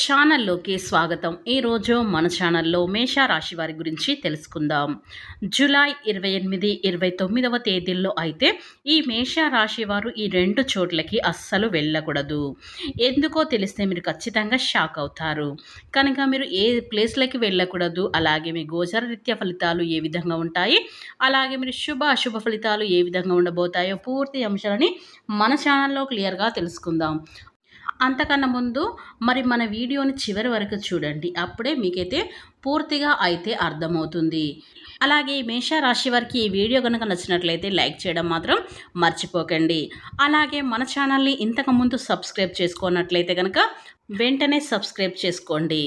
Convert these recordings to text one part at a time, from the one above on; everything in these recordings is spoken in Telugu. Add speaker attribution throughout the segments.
Speaker 1: ఛానల్లోకి స్వాగతం. ఈరోజు మన ఛానల్లో మేషరాశి వారి గురించి తెలుసుకుందాం. జూలై ఇరవై ఎనిమిది ఇరవై తొమ్మిదవ తేదీల్లో అయితే ఈ మేషరాశి వారు ఈ రెండు చోట్లకి అస్సలు వెళ్ళకూడదు. ఎందుకో తెలిస్తే మీరు ఖచ్చితంగా షాక్ అవుతారు. కనుక మీరు ఏ ప్లేస్లకి వెళ్ళకూడదు. అలాగే మీ గోచర రీత్య ఫలితాలు ఏ విధంగా ఉంటాయి? అలాగే మీరు శుభ అశుభ ఫలితాలు ఏ విధంగా ఉండబోతాయో పూర్తి అంశాలని మన ఛానల్లో క్లియర్గా తెలుసుకుందాం. అంతకన్నా ముందు మరి మన వీడియోని చివరి వరకు చూడండి. అప్పుడే మీకైతే పూర్తిగా అయితే అర్థమవుతుంది. అలాగే మేషరాశి వారికి ఈ వీడియో కనుక నచ్చినట్లయితే లైక్ చేయడం మాత్రం మర్చిపోకండి. అలాగే మన ఛానల్ని ఇంతకుముందు సబ్స్క్రైబ్ చేసుకున్నట్లయితే కనుక వెంటనే సబ్స్క్రైబ్ చేసుకోండి.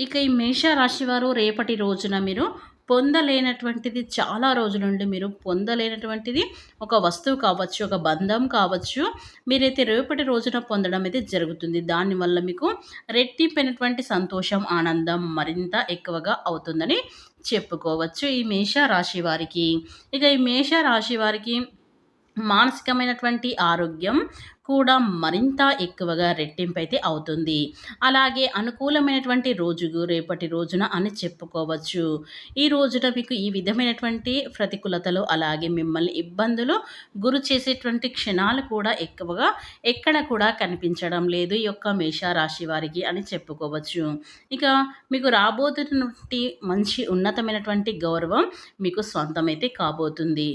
Speaker 1: ఇక ఈ మేషరాశి వారు రేపటి రోజున మీరు పొందలేనటువంటిది చాలా రోజుల నుండి మీరు పొందలేనటువంటిది ఒక వస్తువు కావచ్చు ఒక బంధం కావచ్చు మీరైతే రేపటి రోజున పొందడం అయితే జరుగుతుంది. దానివల్ల మీకు రెట్టింపినటువంటి సంతోషం ఆనందం మరింత ఎక్కువగా అవుతుందని చెప్పుకోవచ్చు ఈ మేష రాశి వారికి. ఇక ఈ మేష రాశి వారికి మానసికమైనటువంటి ఆరోగ్యం కూడా మరింత ఎక్కువగా రెట్టింపు అయితే అవుతుంది. అలాగే అనుకూలమైనటువంటి రోజు రేపటి రోజున అని చెప్పుకోవచ్చు. ఈ రోజున మీకు ఈ విధమైనటువంటి ప్రతికూలతలు అలాగే మిమ్మల్ని ఇబ్బందులు గురి చేసేటువంటి క్షణాలు కూడా ఎక్కువగా ఎక్కడ కూడా కనిపించడం లేదు. ఈ యొక్క మేషారాశి వారికి అని చెప్పుకోవచ్చు. ఇక మీకు రాబోతున్నటువంటి మంచి ఉన్నతమైనటువంటి గౌరవం మీకు సొంతమైతే కాబోతుంది.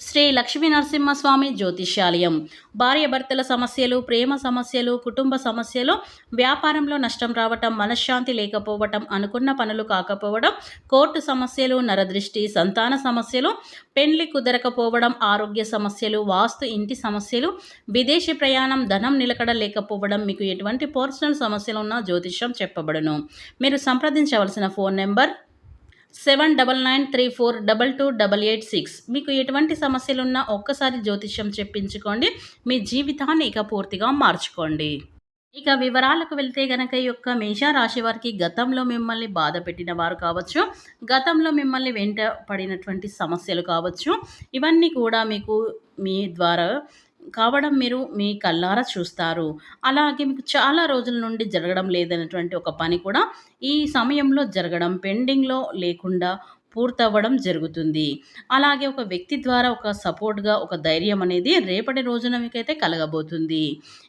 Speaker 1: శ్రీ లక్ష్మీ నరసింహస్వామి జ్యోతిష్యాలయం. భార్యాభర్తల సమస్యలు ప్రేమ సమస్యలు కుటుంబ సమస్యలు వ్యాపారంలో నష్టం రావటం మనశ్శాంతి లేకపోవటం అనుకున్న పనులు కాకపోవడం కోర్టు సమస్యలు నరదృష్టి సంతాన సమస్యలు పెండ్లి కుదరకపోవడం ఆరోగ్య సమస్యలు వాస్తు ఇంటి సమస్యలు విదేశీ ప్రయాణం ధనం నిలకడ లేకపోవడం మీకు ఎటువంటి పర్సనల్ సమస్యలు ఉన్నా జ్యోతిష్యం చెప్పబడును. మీరు సంప్రదించవలసిన phone number seven double nine three four double two double eight six మీకు ఎటువంటి సమస్యలున్నా ఒక్కసారి జ్యోతిష్యం చెప్పించుకోండి. మీ జీవితాన్ని ఇక పూర్తిగా మార్చుకోండి. ఇక వివరాలకు వెళ్తే గనక ఈ యొక్క మేషరాశి వారికి గతంలో మిమ్మల్ని బాధ పెట్టిన వారు కావచ్చు గతంలో మిమ్మల్ని వెంట పడినటువంటి సమస్యలు కావచ్చు. ఇవన్నీ కూడా మీకు మీ ద్వారా కావడం మీరు మీ కళ్ళారా చూస్తారు. అలాగే మీకు చాలా రోజుల నుండి జరగడం లేదన్నటువంటి ఒక పని కూడా ఈ సమయంలో జరగడం పెండింగ్లో లేకుండా పూర్తవ్వడం జరుగుతుంది. అలాగే ఒక వ్యక్తి ద్వారా ఒక సపోర్ట్గా ఒక ధైర్యం అనేది రేపటి రోజున మీకైతే కలగబోతుంది.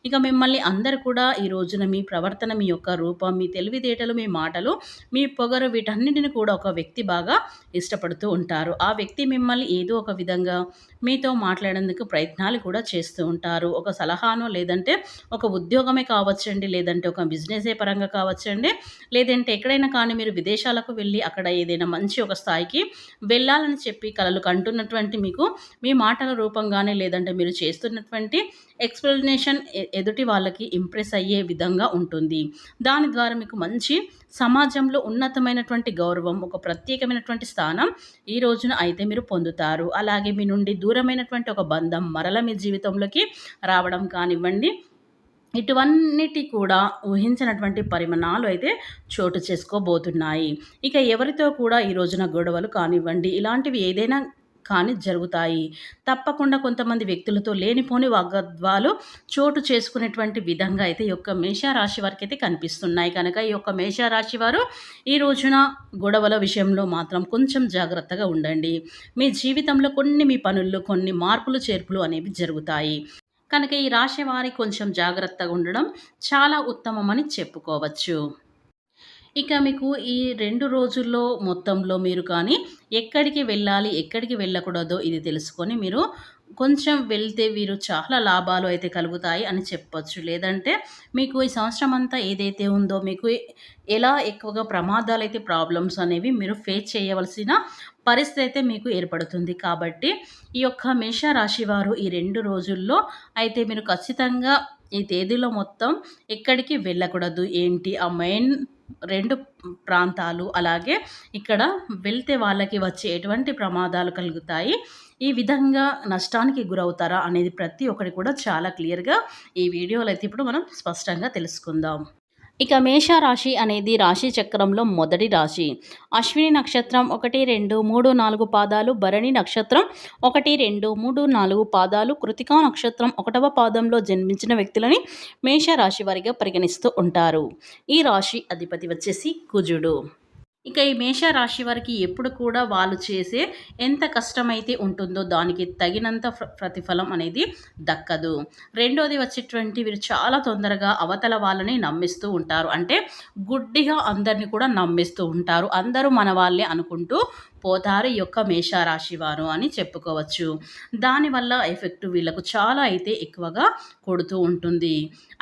Speaker 1: ఇక మిమ్మల్ని అందరు కూడా ఈ రోజున మీ ప్రవర్తన మీ యొక్క రూపం మీ తెలివితేటలు మీ మాటలు మీ పొగరు వీటన్నిటిని కూడా ఒక వ్యక్తి బాగా ఇష్టపడుతూ ఉంటారు. ఆ వ్యక్తి మిమ్మల్ని ఏదో ఒక విధంగా మీతో మాట్లాడేందుకు ప్రయత్నాలు కూడా చేస్తూ ఉంటారు. ఒక సలహానో లేదంటే ఒక ఉద్యోగమే కావచ్చండి లేదంటే ఒక బిజినెసే పరంగా కావచ్చండి లేదంటే ఎక్కడైనా కానీ మీరు విదేశాలకు వెళ్ళి అక్కడ ఏదైనా మంచి ఒక స్థాయికి వెళ్ళాలని చెప్పి కలలు కంటున్నటువంటి మీకు మీ మాటల రూపంగానే లేదంటే మీరు చేస్తున్నటువంటి ఎక్స్ప్లెనేషన్ ఎదుటి వాళ్ళకి ఇంప్రెస్ అయ్యే విధంగా ఉంటుంది. దాని ద్వారా మీకు మంచి సమాజంలో ఉన్నతమైనటువంటి గౌరవం ఒక ప్రత్యేకమైనటువంటి స్థానం ఈ రోజున అయితే మీరు పొందుతారు. అలాగే మీ నుండి దూరమైనటువంటి ఒక బంధం మరల మీ జీవితంలోకి రావడం కానివ్వండి ఇటువన్నిటి కూడా ఊహించినటువంటి పరిమాణాలు అయితే చోటు చేసుకోబోతున్నాయి. ఇక ఎవరితో కూడా ఈ రోజున గొడవలు కానివ్వండి ఇలాంటివి ఏదైనా కానీ జరుగుతాయి. తప్పకుండా కొంతమంది వ్యక్తులతో లేనిపోని వాగ్వాదాలు చోటు చేసుకునేటువంటి విధంగా అయితే ఈ యొక్క మేషారాశి వారికి అయితే కనిపిస్తున్నాయి. కనుక ఈ యొక్క మేషారాశి వారు ఈ రోజున గొడవల విషయంలో మాత్రం కొంచెం జాగ్రత్తగా ఉండండి. మీ జీవితంలో కొన్ని మీ పనుల్లో కొన్ని మార్పులు చేర్పులు అనేవి జరుగుతాయి. కనుక ఈ రాశి వారి కొంచెం జాగ్రత్తగా ఉండడం చాలా ఉత్తమమని చెప్పుకోవచ్చు. ఇక మీకు ఈ రెండు రోజుల్లో మొత్తంలో మీరు కానీ ఎక్కడికి వెళ్ళాలి ఎక్కడికి వెళ్ళకూడదో ఇది తెలుసుకొని మీరు కొంచెం వెళ్తే వీరు చాలా లాభాలు అయితే కలుగుతాయి అని చెప్పొచ్చు. లేదంటే మీకు ఈ సంవత్సరం అంతా ఏదైతే ఉందో మీకు ఎలా ఎక్కువగా ప్రమాదాలు అయితే ప్రాబ్లమ్స్ అనేవి మీరు ఫేస్ చేయవలసిన పరిస్థితి అయితే మీకు ఏర్పడుతుంది. కాబట్టి ఈ యొక్క మేషరాశి వారు ఈ రెండు రోజుల్లో అయితే మీరు ఖచ్చితంగా ఈ తేదీలో మొత్తం ఎక్కడికి వెళ్ళకూడదు. ఏంటి? ఆ మెయిన్ రెండు ప్రాంతాలు. అలాగే ఇక్కడ వెళ్తే వాళ్ళకి వచ్చే ఎటువంటి ప్రమాదాలు కలుగుతాయి? ఈ విధంగా నష్టానికి గురవుతారా అనేది ప్రతి ఒక్కటి కూడా చాలా క్లియర్గా ఈ వీడియోలో అయితే ఇప్పుడు మనం స్పష్టంగా తెలుసుకుందాం. ఇక మేషరాశి అనేది రాశి చక్రంలో మొదటి రాశి. అశ్విని నక్షత్రం ఒకటి రెండు మూడు నాలుగు పాదాలు భరణి నక్షత్రం ఒకటి రెండు మూడు నాలుగు పాదాలు కృతికా నక్షత్రం ఒకటవ పాదంలో జన్మించిన వ్యక్తులని మేషరాశి వారిగా పరిగణిస్తూ ఉంటారు. ఈ రాశి అధిపతి వచ్చేసి కుజుడు. ఇక ఈ మేషరాశి వారికి ఎప్పుడు కూడా వాళ్ళు చేసే ఎంత కష్టమైతే ఉంటుందో దానికి తగినంత ప్రతిఫలం అనేది దక్కదు. రెండోది వచ్చేటువంటి వీరు చాలా తొందరగా అవతల వాళ్ళని నమ్మిస్తూ ఉంటారు. అంటే గుడ్డిగా అందరిని కూడా నమ్మిస్తూ ఉంటారు. అందరూ మన వాళ్ళే అనుకుంటూ పోతారు ఈ యొక్క మేషరాశి వారు అని చెప్పుకోవచ్చు. దానివల్ల ఎఫెక్ట్ వీళ్ళకు చాలా అయితే ఎక్కువగా కొడుతూ ఉంటుంది.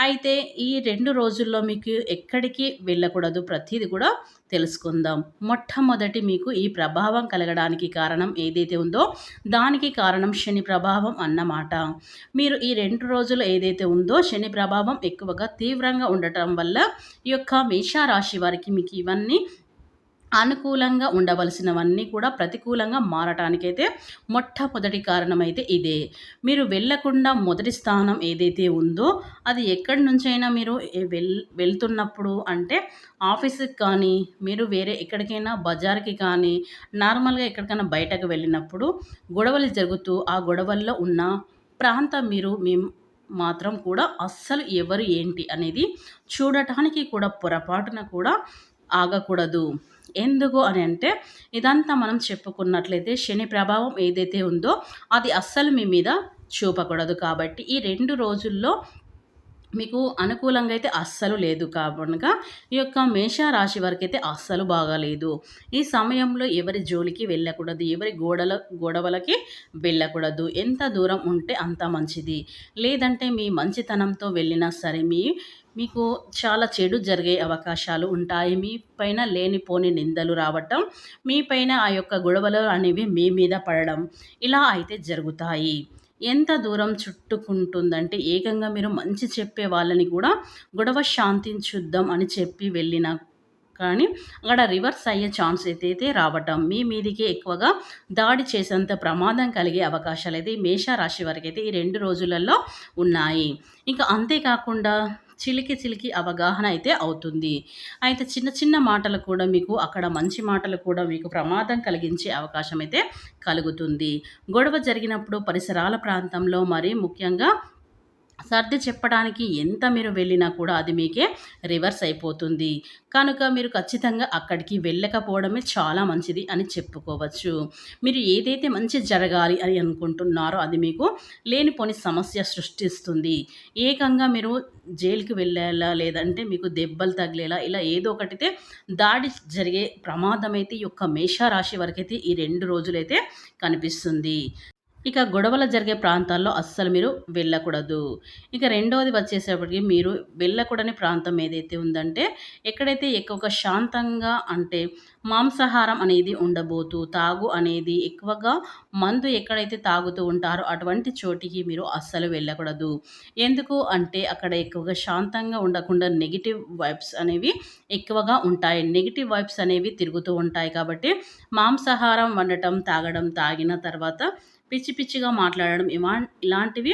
Speaker 1: అయితే ఈ రెండు రోజుల్లో మీకు ఎక్కడికి వెళ్ళకూడదు ప్రతిదీ కూడా తెలుసుకుందాం. మొట్టమొదటి మీకు ఈ ప్రభావం కలగడానికి కారణం ఏదైతే ఉందో దానికి కారణం శని ప్రభావం అన్నమాట. మీరు ఈ రెండు రోజులు ఏదైతే ఉందో శని ప్రభావం ఎక్కువగా తీవ్రంగా ఉండటం వల్ల ఈ యొక్క మేషారాశి వారికి మీకు ఇవన్నీ అనుకూలంగా ఉండవలసినవన్నీ కూడా ప్రతికూలంగా మారటానికైతే మొట్టమొదటి కారణమైతే ఇదే. మీరు వెళ్ళకుండా మొదటి స్థానం ఏదైతే ఉందో అది ఎక్కడి నుంచైనా మీరు వెల్ వెళ్తున్నప్పుడు అంటే ఆఫీస్కి కానీ మీరు వేరే ఎక్కడికైనా బజార్కి కానీ నార్మల్గా ఎక్కడికైనా బయటకు వెళ్ళినప్పుడు గొడవలు జరుగుతూ ఆ గొడవల్లో ఉన్న ప్రాంతం మీరు మేము మాత్రం కూడా అస్సలు ఎవరు ఏంటి అనేది చూడటానికి కూడా పొరపాటున కూడా ఆగకూడదు. ఎందుకు అని అంటే ఇదంతా మనం చెప్పుకున్నట్లయితే శని ప్రభావం ఏదైతే ఉందో అది అస్సలు మీ మీద చూపకూడదు. కాబట్టి ఈ రెండు రోజుల్లో మీకు అనుకూలంగా అయితే అస్సలు లేదు కాబట్టి ఈ యొక్క మేషరాశి వరకు అయితే అస్సలు బాగాలేదు ఈ సమయంలో ఎవరి జోలికి వెళ్ళకూడదు ఎవరి గోడల గొడవలకి వెళ్ళకూడదు. ఎంత దూరం ఉంటే అంత మంచిది. లేదంటే మీ మంచితనంతో వెళ్ళినా సరే మీ మీకు చాలా చెడు జరిగే అవకాశాలు ఉంటాయి. మీ పైన లేనిపోని నిందలు రావటం మీ పైన ఆ యొక్క గొడవలు అనేవి మీ మీద పడడం ఇలా అయితే జరుగుతాయి. ఎంత దూరం చుట్టుకుంటుందంటే ఏకంగా మీరు మంచి చెప్పే వాళ్ళని కూడా గొడవ శాంతించుద్దాం అని చెప్పి వెళ్ళిన కానీ అక్కడ రివర్స్ అయ్యే ఛాన్స్ అయితే రావటం మీ మీదికి ఎక్కువగా దాడి చేసేంత ప్రమాదం కలిగే అవకాశాలు అయితే మేషరాశి వరకు అయితే ఈ రెండు రోజులలో ఉన్నాయి. ఇంకా అంతేకాకుండా చిలికి చిలికి అవగాహన అయితే అవుతుంది. అయితే చిన్న చిన్న మాటలు కూడా మీకు అక్కడ మంచి మాటలు కూడా మీకు ప్రమాదం కలిగించే అవకాశం అయితే కలుగుతుంది. గొడవ జరిగినప్పుడు పరిసరాల ప్రాంతంలో మరి ముఖ్యంగా సర్ది చెప్పడానికి ఎంత మీరు వెళ్ళినా కూడా అది మీకే రివర్స్ అయిపోతుంది. కనుక మీరు ఖచ్చితంగా అక్కడికి వెళ్ళకపోవడమే చాలా మంచిది అని చెప్పుకోవచ్చు. మీరు ఏదైతే మంచి జరగాలి అని అనుకుంటున్నారో అది మీకు లేనిపోని సమస్య సృష్టిస్తుంది. ఏకంగా మీరు జైలుకి వెళ్ళేలా లేదంటే మీకు దెబ్బలు తగిలేలా ఇలా ఏదో ఒకటితే దాడి జరిగే ప్రమాదం అయితే ఈ యొక్క మేషరాశి వరకైతే ఈ రెండు రోజులైతే కనిపిస్తుంది. ఇక గొడవలు జరిగే ప్రాంతాల్లో అస్సలు మీరు వెళ్ళకూడదు. ఇక రెండవది వచ్చేసేపటికి మీరు వెళ్ళకూడని ప్రాంతం ఏదైతే ఉందంటే ఎక్కడైతే ఎక్కువగా శాంతంగా అంటే మాంసాహారం అనేది ఉండబోతూ తాగు అనేది ఎక్కువగా మందు ఎక్కడైతే తాగుతూ ఉంటారో అటువంటి చోటికి మీరు అస్సలు వెళ్ళకూడదు. ఎందుకు అంటే అక్కడ ఎక్కువగా శాంతంగా ఉండకుండా నెగిటివ్ వైబ్స్ అనేవి ఎక్కువగా ఉంటాయి. నెగిటివ్ వైబ్స్ అనేవి తిరుగుతూ ఉంటాయి కాబట్టి మాంసాహారం వండటం తాగడం తాగిన తర్వాత పిచ్చి పిచ్చిగా మాట్లాడడం ఇవా ఇలాంటివి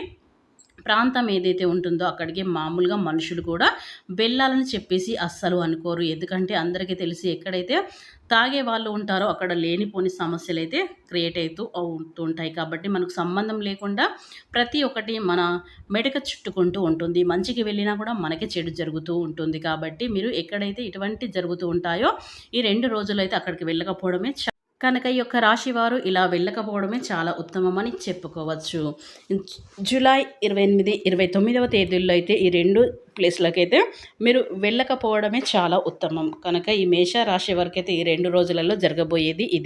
Speaker 1: ప్రాంతం ఏదైతే ఉంటుందో అక్కడికి మామూలుగా మనుషులు కూడా వెళ్ళాలని చెప్పేసి అస్సలు అనుకోరు. ఎందుకంటే అందరికీ తెలిసి ఎక్కడైతే తాగే వాళ్ళు ఉంటారో అక్కడ లేనిపోని సమస్యలు అయితే క్రియేట్ అవుతూ అవుతుంటాయి కాబట్టి మనకు సంబంధం లేకుండా ప్రతి ఒక్కటి మన మెడక చుట్టుకుంటూ ఉంటుంది. మంచికి వెళ్ళినా కూడా మనకి చెడు జరుగుతూ ఉంటుంది. కాబట్టి మీరు ఎక్కడైతే ఇటువంటి జరుగుతూ ఉంటాయో ఈ రెండు రోజులైతే అక్కడికి వెళ్ళకపోవడమే కనుక ఈ యొక్క రాశి వారు ఇలా వెళ్ళకపోవడమే చాలా ఉత్తమమని చెప్పుకోవచ్చు. జూలై ఇరవై ఎనిమిది ఇరవై తొమ్మిదవ తేదీల్లో అయితే ఈ రెండు ప్లేస్లకైతే మీరు వెళ్ళకపోవడమే చాలా ఉత్తమం. కనుక ఈ మేష రాశి వారికి అయితే ఈ రెండు రోజులలో జరగబోయేది ఇదే.